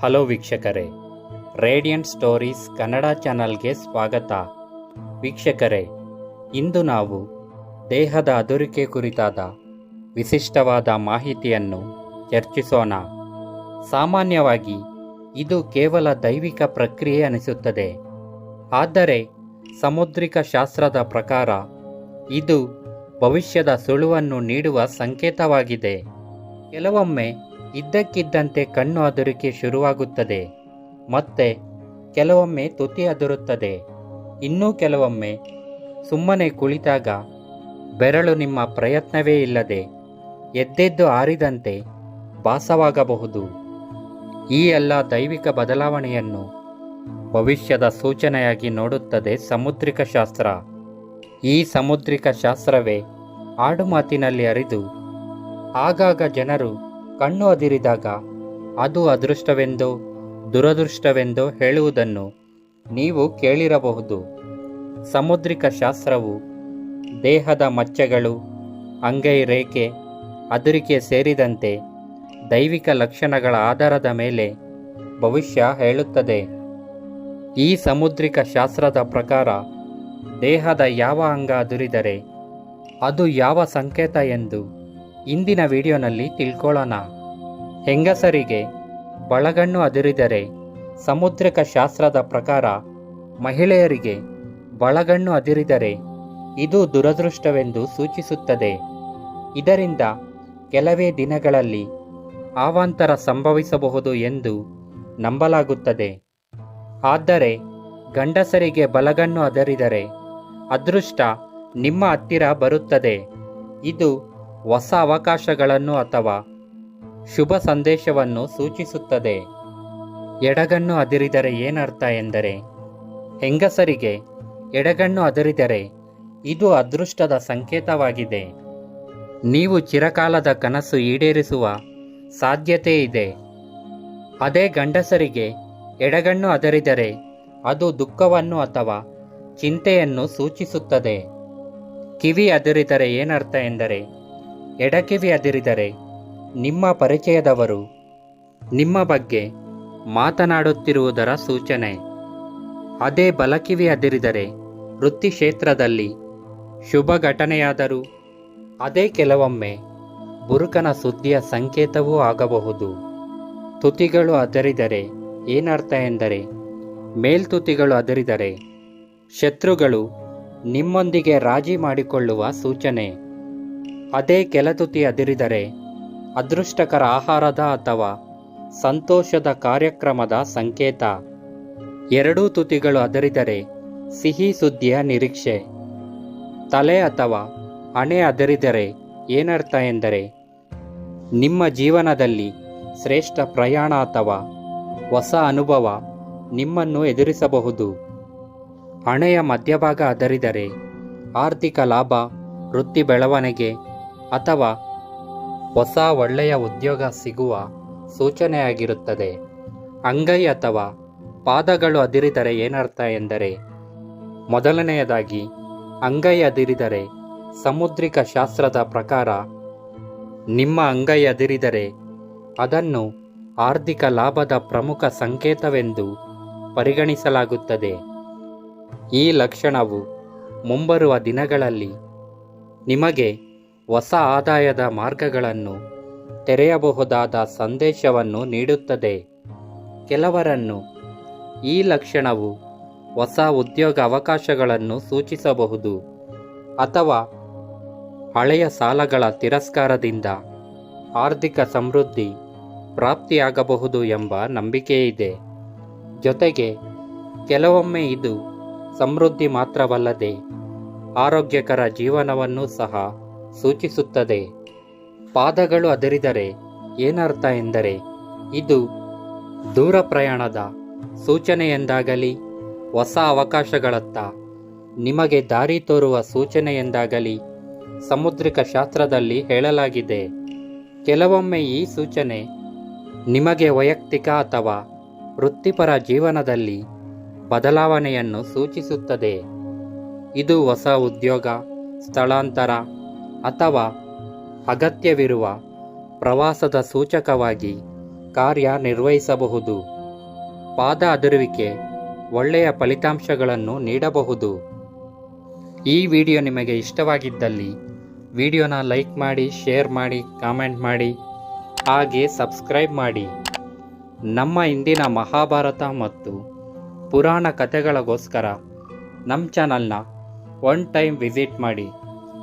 Hello ವೀಕ್ಷಕರೇ, radiant stories Kannada ಚಾನಲ್ಗೆ ಸ್ವಾಗತ. ವೀಕ್ಷಕರೇ, ಇಂದು ನಾವು ದೇಹದ ಅದುರಿಕೆ ಕುರಿತಾದ ವಿಶಿಷ್ಟವಾದ ಮಾಹಿತಿಯನ್ನು ಚರ್ಚಿಸೋಣ. ಸಾಮಾನ್ಯವಾಗಿ ಇದು ಕೇವಲ ದೈವಿಕ ಪ್ರಕ್ರಿಯೆ ಅನಿಸುತ್ತದೆ. ಆದರೆ ಸಮುದ್ರಿಕ ಶಾಸ್ತ್ರದ ಪ್ರಕಾರ ಇದು ಭವಿಷ್ಯದ ಸುಳುವನ್ನು ನೀಡುವ ಸಂಕೇತವಾಗಿದೆ. ಕೆಲವೊಮ್ಮೆ ಇದ್ದಕ್ಕಿದ್ದಂತೆ ಕಣ್ಣು ಅದುರಿಕೆ ಶುರುವಾಗುತ್ತದೆ. ಮತ್ತೆ ಕೆಲವೊಮ್ಮೆ ತುತಿ ಅದುರುತ್ತದೆ. ಇನ್ನೂ ಕೆಲವೊಮ್ಮೆ ಸುಮ್ಮನೆ ಕುಳಿತಾಗ ಬೆರಳು ನಿಮ್ಮ ಪ್ರಯತ್ನವೇ ಇಲ್ಲದೆ ಎದ್ದೆದ್ದು ಆರಿದಂತೆ ಭಾಸವಾಗಬಹುದು. ಈ ಎಲ್ಲ ದೈವಿಕ ಬದಲಾವಣೆಯನ್ನು ಭವಿಷ್ಯದ ಸೂಚನೆಯಾಗಿ ನೋಡುತ್ತದೆ ಸಮುದ್ರಿಕ ಶಾಸ್ತ್ರ. ಈ ಸಮುದ್ರಿಕ ಶಾಸ್ತ್ರವೇ ಆಡುಮಾತಿನಲ್ಲಿ ಅರಿದು, ಆಗಾಗ ಜನರು ಕಣ್ಣು ಅದಿರಿದಾಗ ಅದು ಅದೃಷ್ಟವೆಂದೋ, ದುರದೃಷ್ಟವೆಂದೋ ಹೇಳುವುದನ್ನು ನೀವು ಕೇಳಿರಬಹುದು. ಸಮುದ್ರಿಕ ಶಾಸ್ತ್ರವು ದೇಹದ ಮಚ್ಚೆಗಳು, ಅಂಗೈ ರೇಖೆ, ಅದುರಿಕೆ ಸೇರಿದಂತೆ ದೈವಿಕ ಲಕ್ಷಣಗಳ ಆಧಾರದ ಮೇಲೆ ಭವಿಷ್ಯ ಹೇಳುತ್ತದೆ. ಈ ಸಮುದ್ರಿಕ ಶಾಸ್ತ್ರದ ಪ್ರಕಾರ ದೇಹದ ಯಾವ ಅಂಗ ಅದುರಿದರೆ ಅದು ಯಾವ ಸಂಕೇತ ಎಂದು ಇಂದಿನ ವಿಡಿಯೋನಲ್ಲಿ ತಿಳ್ಕೊಳ್ಳೋಣ. ಹೆಂಗಸರಿಗೆ ಬಳಗಣ್ಣು ಅದಿರಿದರೆ ಸಮುದ್ರಿಕ ಶಾಸ್ತ್ರದ ಪ್ರಕಾರ ಮಹಿಳೆಯರಿಗೆ ಬಳಗಣ್ಣು ಅದಿರಿದರೆ ಇದು ದುರದೃಷ್ಟವೆಂದು ಸೂಚಿಸುತ್ತದೆ. ಇದರಿಂದ ಕೆಲವೇ ದಿನಗಳಲ್ಲಿ ಆವಾಂತರ ಸಂಭವಿಸಬಹುದು ಎಂದು ನಂಬಲಾಗುತ್ತದೆ. ಆದರೆ ಗಂಡಸರಿಗೆ ಬಲಗಣ್ಣು ಅದರಿದರೆ ಅದೃಷ್ಟ ನಿಮ್ಮ ಹತ್ತಿರ ಬರುತ್ತದೆ. ಇದು ಹೊಸ ಅವಕಾಶಗಳನ್ನು ಅಥವಾ ಶುಭ ಸಂದೇಶವನ್ನು ಸೂಚಿಸುತ್ತದೆ. ಎಡಗಣ್ಣು ಅದಿರಿದರೆ ಏನರ್ಥ ಎಂದರೆ, ಹೆಂಗಸರಿಗೆ ಎಡಗಣ್ಣು ಅದರಿದರೆ ಇದು ಅದೃಷ್ಟದ ಸಂಕೇತವಾಗಿದೆ. ನೀವು ಚಿರಕಾಲದ ಕನಸು ಈಡೇರಿಸುವ ಸಾಧ್ಯತೆ ಇದೆ. ಅದೇ ಗಂಡಸರಿಗೆ ಎಡಗಣ್ಣು ಅದರಿದರೆ ಅದು ದುಃಖವನ್ನು ಅಥವಾ ಚಿಂತೆಯನ್ನು ಸೂಚಿಸುತ್ತದೆ. ಕಿವಿ ಅದರಿದರೆ ಏನರ್ಥ ಎಂದರೆ ಎಡಕಿವಿ ಅದಿರಿದರೆ ನಿಮ್ಮ ಪರಿಚಯದವರು ನಿಮ್ಮ ಬಗ್ಗೆ ಮಾತನಾಡುತ್ತಿರುವುದರ ಸೂಚನೆ. ಅದೇ ಬಲಕಿವಿ ಅದಿರಿದರೆ ವೃತ್ತಿ ಕ್ಷೇತ್ರದಲ್ಲಿ ಶುಭ ಘಟನೆಯಾದರೂ ಅದೇ ಕೆಲವೊಮ್ಮೆ ಬುರುಕನ ಸುದ್ದಿಯ ಸಂಕೇತವೂ ಆಗಬಹುದು. ತುತಿಗಳು ಅದರಿದರೆ ಏನರ್ಥ ಎಂದರೆ ಮೇಲ್ತುತಿಗಳು ಅದರಿದರೆ ಶತ್ರುಗಳು ನಿಮ್ಮೊಂದಿಗೆ ರಾಜಿ ಮಾಡಿಕೊಳ್ಳುವ ಸೂಚನೆ. ಅದೇ ಕೆಲತುತಿ ಅದಿರಿದರೆ ಅದೃಷ್ಟಕರ ಆಹಾರದ ಅಥವಾ ಸಂತೋಷದ ಕಾರ್ಯಕ್ರಮದ ಸಂಕೇತ. ಎರಡೂ ತುತಿಗಳು ಅದರಿದರೆ ಸಿಹಿ ಸುದ್ದಿಯ ನಿರೀಕ್ಷೆ. ತಲೆ ಅಥವಾ ಹಣೆ ಅದರಿದರೆ ಏನರ್ಥ ಎಂದರೆ ನಿಮ್ಮ ಜೀವನದಲ್ಲಿ ಶ್ರೇಷ್ಠ ಪ್ರಯಾಣ ಅಥವಾ ಹೊಸ ಅನುಭವ ನಿಮ್ಮನ್ನು ಎದುರಿಸಬಹುದು. ಹಣೆಯ ಮಧ್ಯಭಾಗ ಅದರಿದರೆ ಆರ್ಥಿಕ ಲಾಭ, ವೃತ್ತಿ ಬೆಳವಣಿಗೆ ಅಥವಾ ಹೊಸ ಒಳ್ಳೆಯ ಉದ್ಯೋಗ ಸಿಗುವ ಸೂಚನೆಯಾಗಿರುತ್ತದೆ. ಅಂಗೈ ಅಥವಾ ಪಾದಗಳು ಅದಿರಿದರೆ ಏನರ್ಥ ಎಂದರೆ, ಮೊದಲನೆಯದಾಗಿ ಅಂಗೈ ಅದಿರಿದರೆ ಸಮುದ್ರಿಕ ಶಾಸ್ತ್ರದ ಪ್ರಕಾರ ನಿಮ್ಮ ಅಂಗೈ ಅದಿರಿದರೆ ಅದನ್ನು ಆರ್ಥಿಕ ಲಾಭದ ಪ್ರಮುಖ ಸಂಕೇತವೆಂದು ಪರಿಗಣಿಸಲಾಗುತ್ತದೆ. ಈ ಲಕ್ಷಣವು ಮುಂಬರುವ ದಿನಗಳಲ್ಲಿ ನಿಮಗೆ ಹೊಸ ಆದಾಯದ ಮಾರ್ಗಗಳನ್ನು ತೆರೆಯಬಹುದಾದ ಸಂದೇಶವನ್ನು ನೀಡುತ್ತದೆ. ಕೆಲವರನ್ನು ಈ ಲಕ್ಷಣವು ಹೊಸ ಉದ್ಯೋಗ ಅವಕಾಶಗಳನ್ನು ಸೂಚಿಸಬಹುದು ಅಥವಾ ಹಳೆಯ ಸಾಲಗಳ ತಿರಸ್ಕಾರದಿಂದ ಆರ್ಥಿಕ ಸಮೃದ್ಧಿ ಪ್ರಾಪ್ತಿಯಾಗಬಹುದು ಎಂಬ ನಂಬಿಕೆಯಿದೆ. ಜೊತೆಗೆ ಕೆಲವೊಮ್ಮೆ ಇದು ಸಮೃದ್ಧಿ ಮಾತ್ರವಲ್ಲದೆ ಆರೋಗ್ಯಕರ ಜೀವನವನ್ನು ಸಹ ಸೂಚಿಸುತ್ತದೆ. ಪಾದಗಳು ಅದರಿದರೆ ಏನರ್ಥ ಎಂದರೆ ಇದು ದೂರ ಪ್ರಯಾಣದ ಸೂಚನೆಯೆಂದಾಗಲಿ ಹೊಸ ಅವಕಾಶಗಳತ್ತ ನಿಮಗೆ ದಾರಿ ತೋರುವ ಸೂಚನೆ ಎಂದಾಗಲಿ ಸಮುದ್ರಿಕ ಶಾಸ್ತ್ರದಲ್ಲಿ ಹೇಳಲಾಗಿದೆ. ಕೆಲವೊಮ್ಮೆ ಈ ಸೂಚನೆ ನಿಮಗೆ ವೈಯಕ್ತಿಕ ಅಥವಾ ವೃತ್ತಿಪರ ಜೀವನದಲ್ಲಿ ಬದಲಾವಣೆಯನ್ನು ಸೂಚಿಸುತ್ತದೆ. ಇದು ಹೊಸ ಉದ್ಯೋಗ, ಸ್ಥಳಾಂತರ ಅಥವಾ ಅಗತ್ಯವಿರುವ ಪ್ರವಾಸದ ಸೂಚಕವಾಗಿ ಕಾರ್ಯನಿರ್ವಹಿಸಬಹುದು. ಪಾದ ಅದುರುವಿಕೆ ಒಳ್ಳೆಯ ಫಲಿತಾಂಶಗಳನ್ನು ನೀಡಬಹುದು. ಈ ವಿಡಿಯೋ ನಿಮಗೆ ಇಷ್ಟವಾಗಿದ್ದಲ್ಲಿ ವಿಡಿಯೋನ ಲೈಕ್ ಮಾಡಿ, ಶೇರ್ ಮಾಡಿ, ಕಾಮೆಂಟ್ ಮಾಡಿ, ಹಾಗೆ ಸಬ್ಸ್ಕ್ರೈಬ್ ಮಾಡಿ. ನಮ್ಮ ಇಂದಿನ ಮಹಾಭಾರತ ಮತ್ತು ಪುರಾಣ ಕಥೆಗಳಿಗೋಸ್ಕರ ನಮ್ಮ ಚಾನಲ್ನ ಒನ್ ಟೈಮ್ ವಿಸಿಟ್ ಮಾಡಿ.